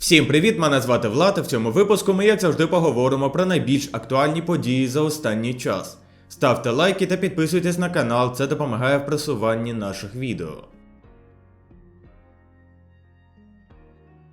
Всім привіт! Мене звати Влад. В цьому випуску ми, як завжди, поговоримо про найбільш актуальні події за останній час. Ставте лайки та підписуйтесь на канал, це допомагає в просуванні наших відео.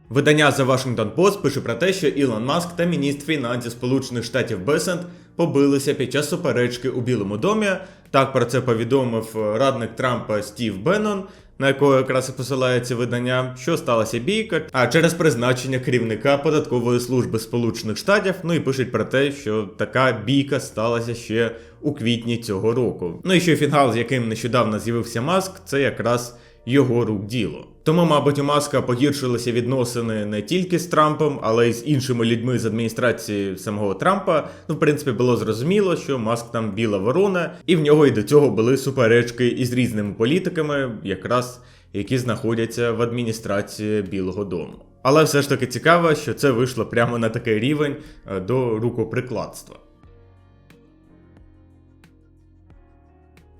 Видання The Washington Post пише про те, що Ілон Маск та міністр фінансів Сполучених Штатів Бесент побилися під час суперечки у Білому домі. Так про це повідомив е, радник Трампа Стів Беннон, на якого якраз і посилається видання, що сталася бійка, а через призначення керівника податкової служби Сполучених Штатів. Ну і пишуть про те, що така бійка сталася ще у квітні цього року. Ну і що фінгал, з яким нещодавно з'явився Маск, це якраз його рук діло. Тому, мабуть, у Маска погіршилися відносини не тільки з Трампом, але й з іншими людьми з адміністрації самого Трампа. Ну, в принципі, було зрозуміло, що Маск там біла ворона, і в нього і до цього були суперечки із різними політиками, якраз які знаходяться в адміністрації Білого Дому. Але все ж таки цікаво, що це вийшло прямо на такий рівень е, до рукоприкладства.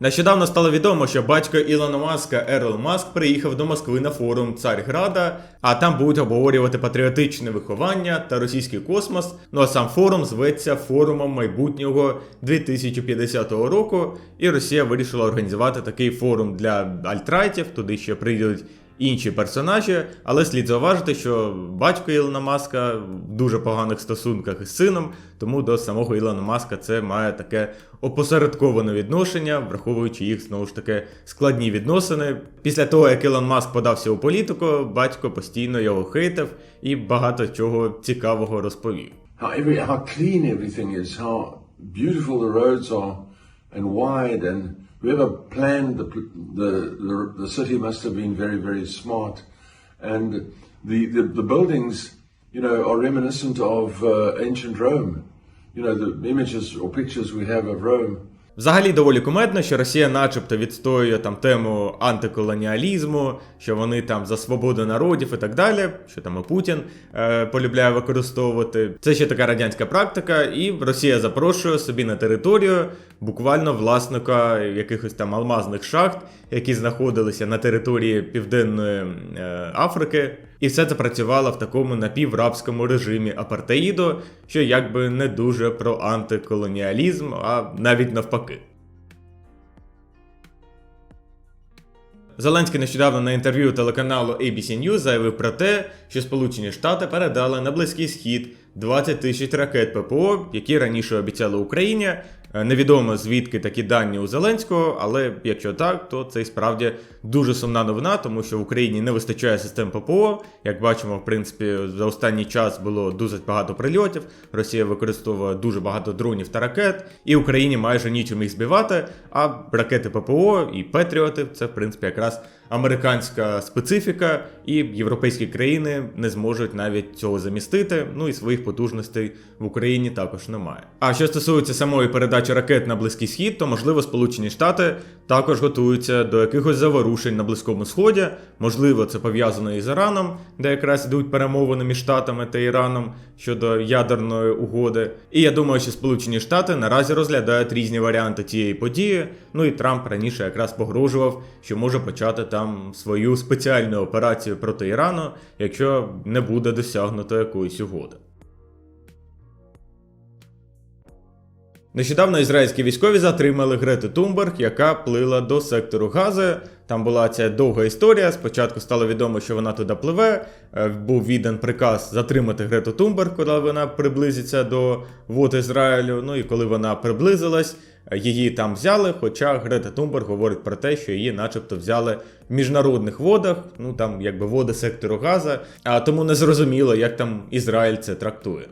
Нещодавно стало відомо, що батько Ілона Маска Ерл Маск приїхав до Москви на форум Царграда, а там будуть обговорювати патріотичне виховання та російський космос. Ну а сам форум зветься форумом майбутнього 2050 року. І Росія вирішила організувати такий форум для альтрайтів. Туди ще прийдуть інші персонажі, але слід зауважити, що батько Ілона Маска в дуже поганих стосунках із сином, тому до самого Ілона Маска це має таке опосередковане відношення, враховуючи їх знову ж таки складні відносини. Після того, як Ілон Маск подався у політику, батько постійно його хейтив і багато чого цікавого розповів. how every how clean everything is, how beautiful the roads are, and wide, and whoever planned the the the, city must have been very very smart, and the the, the buildings, you know, are reminiscent of uh, ancient Rome. You know, the images or pictures we have of Rome. Взагалі доволі кумедно, що Росія, начебто, відстоює там тему антиколоніалізму, що вони там за свободу народів і так далі, що там і Путін е, полюбляє використовувати. Це ще така радянська практика, і Росія запрошує собі на територію буквально власника якихось там алмазних шахт, які знаходилися на території Південної е, Африки. І все це працювало в такому напіврабському режимі апартеїду, що якби не дуже про антиколоніалізм, а навіть навпаки. Зеленський нещодавно на інтерв'ю телеканалу ABC News заявив про те, що Сполучені Штати передали на Близький Схід 20 тисяч ракет ППО, які раніше обіцяли Україні. Е, Невідомо звідки такі дані у Зеленського, але якщо так, то це і справді дуже сумна новина, тому що в Україні не вистачає систем ППО. Як бачимо, в принципі, за останній час було дуже багато прильотів. Росія використовує дуже багато дронів та ракет, і Україні майже нічим їх збивати. А ракети ППО і Петріоти це в принципі якраз американська специфіка, і європейські країни не зможуть навіть цього замістити. Ну і своїх потужностей в Україні також немає. А що стосується самої передачі ракет на Близький Схід, то можливо Сполучені Штати також готуються до якихось заворушень на Близькому Сході. Можливо, це пов'язано із Іраном, де якраз йдуть перемовини між Штатами та Іраном щодо ядерної угоди. І я думаю, що Сполучені Штати наразі розглядають різні варіанти цієї події. Ну і Трамп раніше якраз погрожував, що може почати там свою спеціальну операцію проти Ірану, якщо не буде досягнуто якоїсь угоди. Нещодавно ізраїльські військові затримали Грету Тумберг, яка плила до сектору Гази. Там була ця довга історія. Спочатку стало відомо, що вона туди пливе. Е, Був віддан приказ затримати Грету Тумберг, коли вона приблизиться до вод Ізраїлю. Ну і коли вона приблизилась, е, її там взяли. Хоча Грета Тумберг говорить про те, що її, начебто, взяли в міжнародних водах, ну там якби води сектору Газа. А тому не зрозуміло, як там Ізраїль це трактує.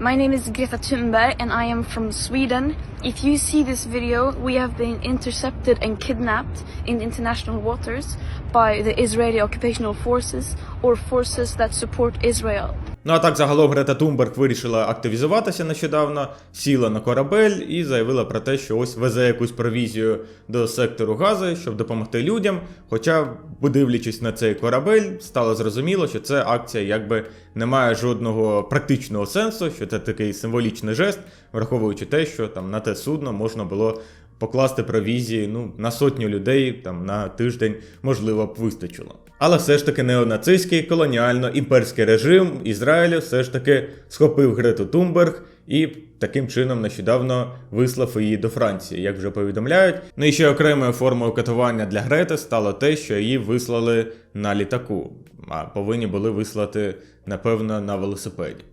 My name is Greta Thunberg and I am from Sweden. If you see this video, we have been intercepted and kidnapped in international waters by the Israeli occupational forces or forces that support Israel. Ну а так загалом Грета Тумберг вирішила активізуватися нещодавно, сіла на корабель і заявила про те, що ось везе якусь провізію до сектору Гази, щоб допомогти людям. Хоча, подивлячись на цей корабель, стало зрозуміло, що це акція якби не має жодного практичного сенсу, що це такий символічний жест, враховуючи те, що там на те судно можна було покласти провізії ну, на сотню людей там на тиждень, можливо, б вистачило. Але все ж таки неонацистський колоніально-імперський режим Ізраїлю все ж таки схопив Грету Тумберг і таким чином нещодавно вислав її до Франції, як вже повідомляють. Ну і ще окремою формою катування для Грети стало те, що її вислали на літаку, а повинні були вислати, напевно, на велосипеді.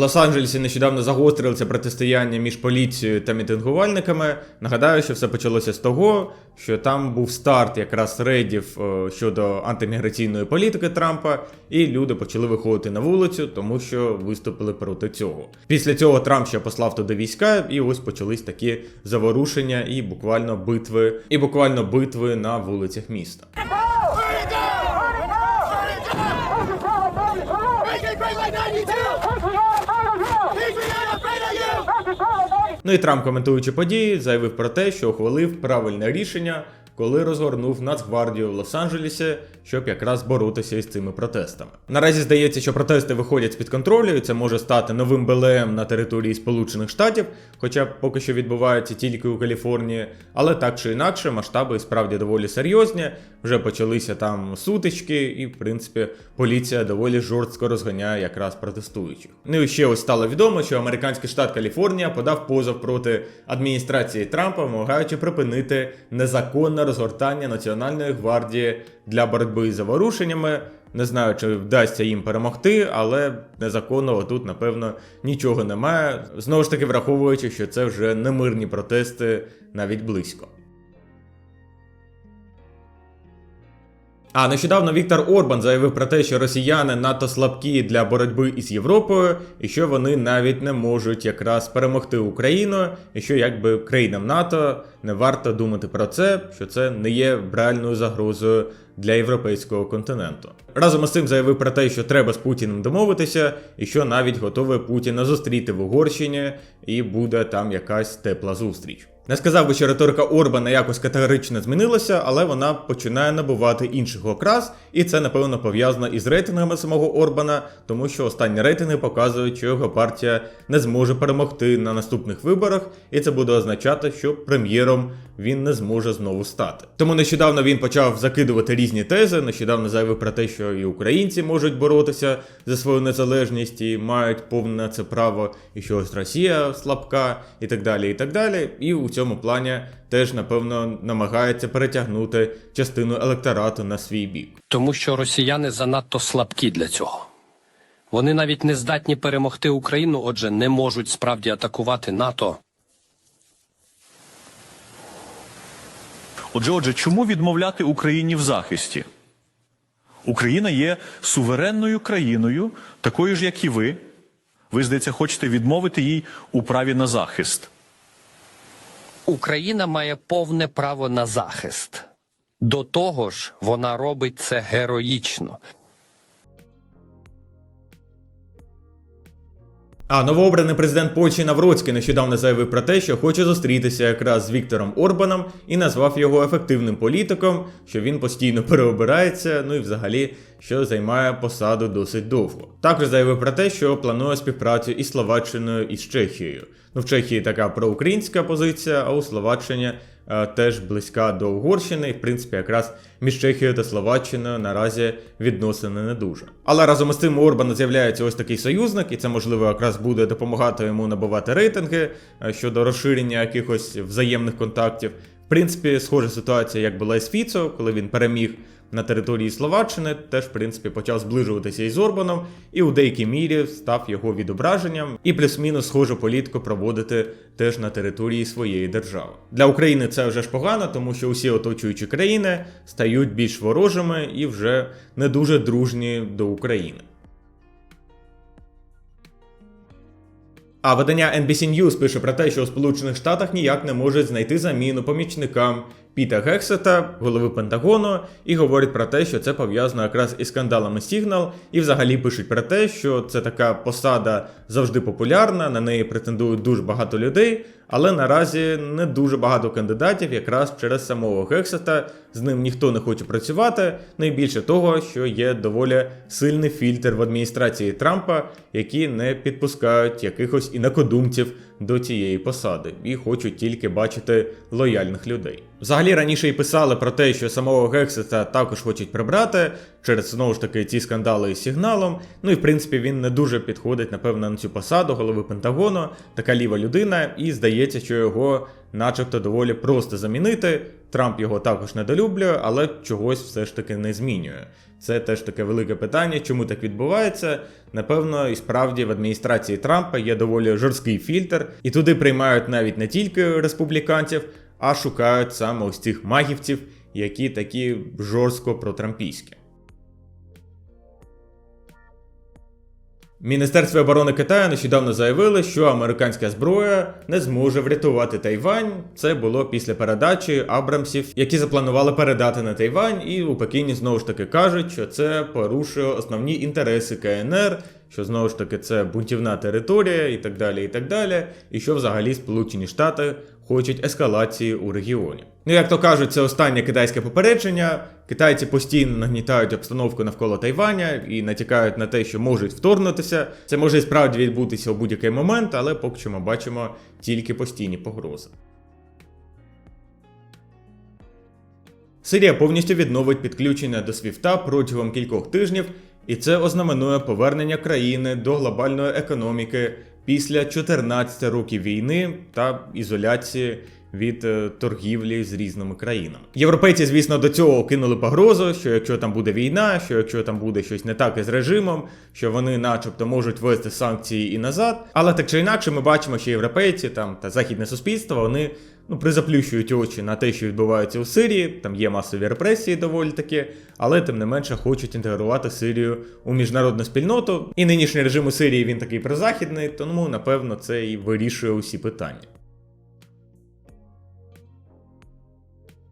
Лос-Анджелесі нещодавно загострилося протистояння між поліцією та мітингувальниками. Нагадаю, що все почалося з того, що там був старт якраз рейдів е, щодо антиміграційної політики Трампа, і люди почали виходити на вулицю, тому що виступили проти цього. Після цього Трамп ще послав туди війська, і ось почались такі заворушення і буквально битви, і буквально битви на вулицях міста. Ну і Трамп, коментуючи події, заявив про те, що ухвалив правильне рішення, коли розгорнув Нацгвардію в Лос-Анджелесі, щоб якраз боротися із цими протестами. Наразі здається, що протести виходять з-під контролю, і це може стати новим БЛМ на території Сполучених Штатів, хоча поки що відбувається тільки у Каліфорнії. Але так чи інакше, масштаби справді доволі серйозні. Вже почалися там сутички, і в принципі поліція доволі жорстко розганяє якраз протестуючих. Ну і ще ось стало відомо, що американський штат Каліфорнія подав позов проти адміністрації Трампа, вимагаючи припинити незаконне розгортання Національної гвардії для боротьби з заворушеннями. Не знаю, чи вдасться їм перемогти, але незаконного тут, напевно, нічого немає. Знову ж таки, враховуючи, що це вже не мирні протести навіть близько. А нещодавно Віктор Орбан заявив про те, що росіяни надто слабкі для боротьби із Європою, і що вони навіть не можуть якраз перемогти Україну, і що якби країнам НАТО не варто думати про це, що це не є реальною загрозою для європейського континенту. Разом із цим заявив про те, що треба з Путіним домовитися, і що навіть готовий Путіна зустріти в Угорщині, і буде там якась тепла зустріч. Не сказав би, що риторика Орбана якось категорично змінилася, але вона починає набувати інших окрас, і це напевно пов'язано із рейтингами самого Орбана, тому що останні рейтинги показують, що його партія не зможе перемогти на наступних виборах, і це буде означати, що прем'єром він не зможе знову стати. Тому нещодавно він почав закидувати різні тези. Нещодавно заявив про те, що і українці можуть боротися за свою незалежність і мають повне це право, і що ось Росія слабка, і так далі. І так далі. І у цьому плані теж напевно намагається перетягнути частину електорату на свій бік. Тому що росіяни занадто слабкі для цього. Вони навіть не здатні перемогти Україну, отже, не можуть справді атакувати НАТО. Отже, отже, чому відмовляти Україні в захисті? Україна є суверенною країною, такою ж, як і ви. Ви, здається, хочете відмовити їй у праві на захист. Україна має повне право на захист. До того ж, вона робить це героїчно. А новообраний президент Польщі Навроцький нещодавно заявив про те, що хоче зустрітися якраз з Віктором Орбаном і назвав його ефективним політиком, що він постійно переобирається, ну і взагалі що займає посаду досить довго. Також заявив про те, що планує співпрацю із Словаччиною і з Чехією. Ну в Чехії така проукраїнська позиція, а у Словаччині теж близька до Угорщини, і в принципі якраз між Чехією та Словаччиною наразі відносини не дуже. Але разом із цим у Орбана з'являється ось такий союзник, і це можливо якраз буде допомагати йому набувати рейтинги е, щодо розширення якихось взаємних контактів. В принципі, схожа ситуація, як була із Фіцо, коли він переміг на території Словаччини, теж в принципі почав зближуватися із Орбаном, і у деякій мірі став його відображенням, і плюс-мінус схожу політику проводити теж на території своєї держави. Для України це вже ж погано, тому що усі оточуючі країни стають більш ворожими і вже не дуже дружні до України. А видання NBC News пише про те, що у Сполучених Штатах ніяк не можуть знайти заміну помічникам Піта Гексета, голови Пентагону, і говорить про те, що це пов'язано якраз із скандалами Signal, і взагалі пишуть про те, що це така посада завжди популярна, на неї претендують дуже багато людей, але наразі не дуже багато кандидатів якраз через самого Гексета. З ним ніхто не хоче працювати. Ну і більше того, що є доволі сильний фільтр в адміністрації Трампа, які не підпускають якихось інакодумців до цієї посади і хочуть тільки бачити лояльних людей. Взагалі раніше і писали про те, що самого Гексета також хочуть прибрати через знову ж таки ці скандали із сигналом. Ну і в принципі він не дуже підходить, напевно, на цю посаду голови Пентагону, така ліва людина, і здається, що його, начебто, доволі просто замінити. Трамп його також недолюблює, але чогось все ж таки не змінює. Це теж таке велике питання, чому так відбувається. Напевно, і справді в адміністрації Трампа є доволі жорсткий фільтр, і туди приймають навіть не тільки республіканців, а шукають саме ось цих магівців, які такі жорстко протрампійські. Міністерство оборони Китаю нещодавно заявило, що американська зброя не зможе врятувати Тайвань. Це було після передачі Абрамсів, які запланували передати на Тайвань, і у Пекіні знову ж таки кажуть, що це порушує основні інтереси КНР, що знову ж таки це бунтівна територія і так далі, і так далі, і що взагалі Сполучені Штати хочуть ескалації у регіоні. Ну, як то кажуть, це останнє китайське попередження. Китайці постійно нагнітають обстановку навколо Тайваня і натякають на те, що можуть вторгнутися. Це може і справді відбутися у будь-який момент, але поки що ми бачимо тільки постійні погрози. Сирія повністю відновить підключення до Свіфта протягом кількох тижнів, і це ознаменує повернення країни до глобальної економіки після 14 років війни та ізоляції від е, торгівлі з різними країнами. Європейці, звісно, до цього кинули погрозу, що якщо там буде війна, що якщо там буде щось не так із режимом, що вони, начебто, можуть ввести санкції і назад. Але так чи інакше, ми бачимо, що європейці там та західне суспільство вони ну призаплющують очі на те, що відбувається у Сирії. Там є масові репресії, доволі таки, але тим не менше хочуть інтегрувати Сирію у міжнародну спільноту. І нинішній режим у Сирії він такий прозахідний, тому напевно це і вирішує усі питання.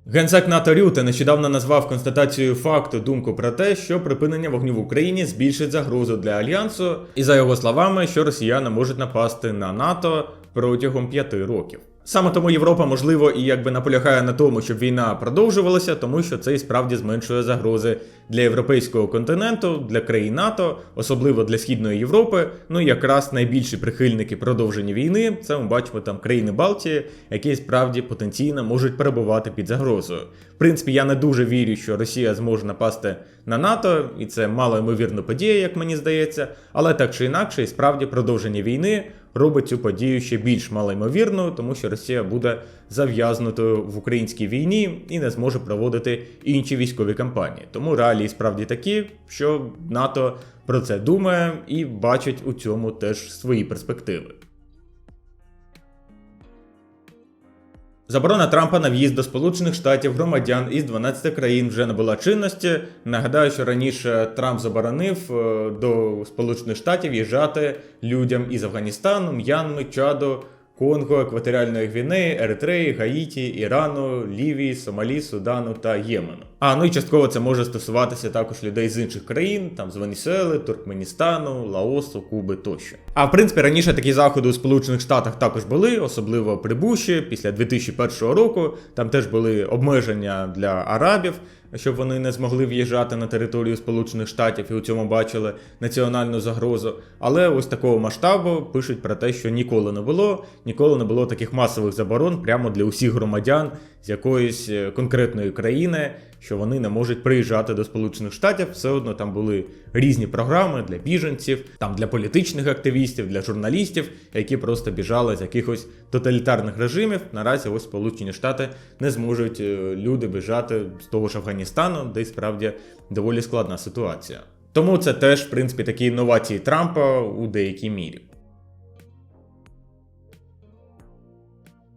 Генсек НАТО Рюте нещодавно назвав констатацією факту думку про те, що припинення вогню в Україні збільшить загрозу для альянсу, і за його словами, що росіяни можуть напасти на НАТО протягом п'яти років. Саме тому Європа, можливо, і якби наполягає на тому, щоб війна продовжувалася, тому що це і справді зменшує загрози для європейського континенту, для країн НАТО, особливо для східної Європи. Ну і якраз найбільші прихильники продовження війни це ми бачимо там країни Балтії, які справді потенційно можуть перебувати під загрозою. В принципі, я не дуже вірю, що Росія зможе напасти на НАТО, і це мало ймовірна подія, як мені здається. Але так чи інакше, і справді продовження війни робить цю подію ще більш малоймовірною, тому що Росія буде зав'язнутою в українській війні і не зможе проводити інші військові кампанії. Тому реалії справді такі, що НАТО про це думає і бачить у цьому теж свої перспективи. Заборона Трампа на в'їзд до Сполучених Штатів громадян із 12 країн вже набула чинності. Нагадаю, що раніше Трамп заборонив е, до Сполучених Штатів їжджати людям із Афганістану, М'янми, Чаду, Конго, Екваторіальної Гвінеї, Еритреї, Гаїті, Ірану, Лівії, Сомалі, Судану та Ємену. А ну і частково це може стосуватися також людей з інших країн, там з Венесуели, Туркменістану, Лаосу, Куби тощо. А в принципі раніше такі заходи у Сполучених Штатах також були, особливо при Буші після 2001 року. Там теж були обмеження для арабів. Щоб вони не змогли в'їжджати на територію Сполучених Штатів і у цьому бачили національну загрозу. Але ось такого масштабу пишуть про те, що ніколи не було, ніколи не було таких масових заборон прямо для усіх громадян з якоїсь е, конкретної країни, що вони не можуть приїжджати до Сполучених Штатів. Все одно там були різні програми для біженців, там для політичних активістів, для журналістів, які просто біжали з якихось тоталітарних режимів. Наразі ось Сполучені Штати не зможуть е, люди біжати з того ж Афганістану, де справді доволі складна ситуація. Тому це теж, в принципі, такі інновації Трампа у деякій мірі.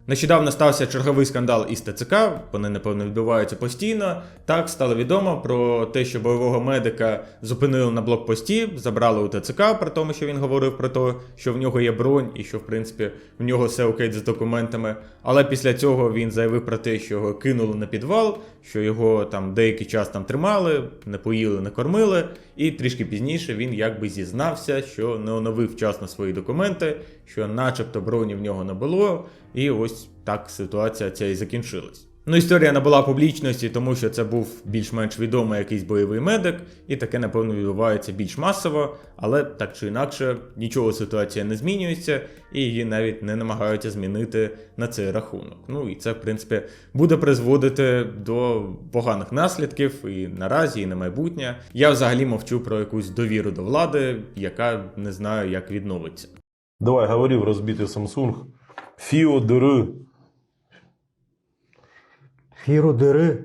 Нещодавно стався черговий скандал із ТЦК, вони, напевно, відбуваються постійно. Так стало відомо про те, що бойового медика зупинили на блокпості, забрали у ТЦК, при тому, що він говорив про те, що в нього є бронь і що, в принципі, в нього все окей з документами. Але після цього він заявив про те, що його кинули на підвал, що його там деякий час там тримали, не поїли, не кормили. І трішки пізніше він якби зізнався, що не оновив вчасно свої документи, що начебто броні в нього не було, і ось так ситуація ця і закінчилась. Ну, історія набула публічності, тому що це був більш-менш відомий якийсь бойовий медик, і таке, напевно, відбувається більш масово, але так чи інакше, нічого ситуація не змінюється, і її навіть не намагаються змінити на цей рахунок. Ну і це, в принципі, буде призводити до поганих наслідків і наразі, і на майбутнє. Я взагалі мовчу про якусь довіру до влади, яка не знаю, як відновиться. Давай, говорив розбитий Samsung. Фіо дири. Хіродири.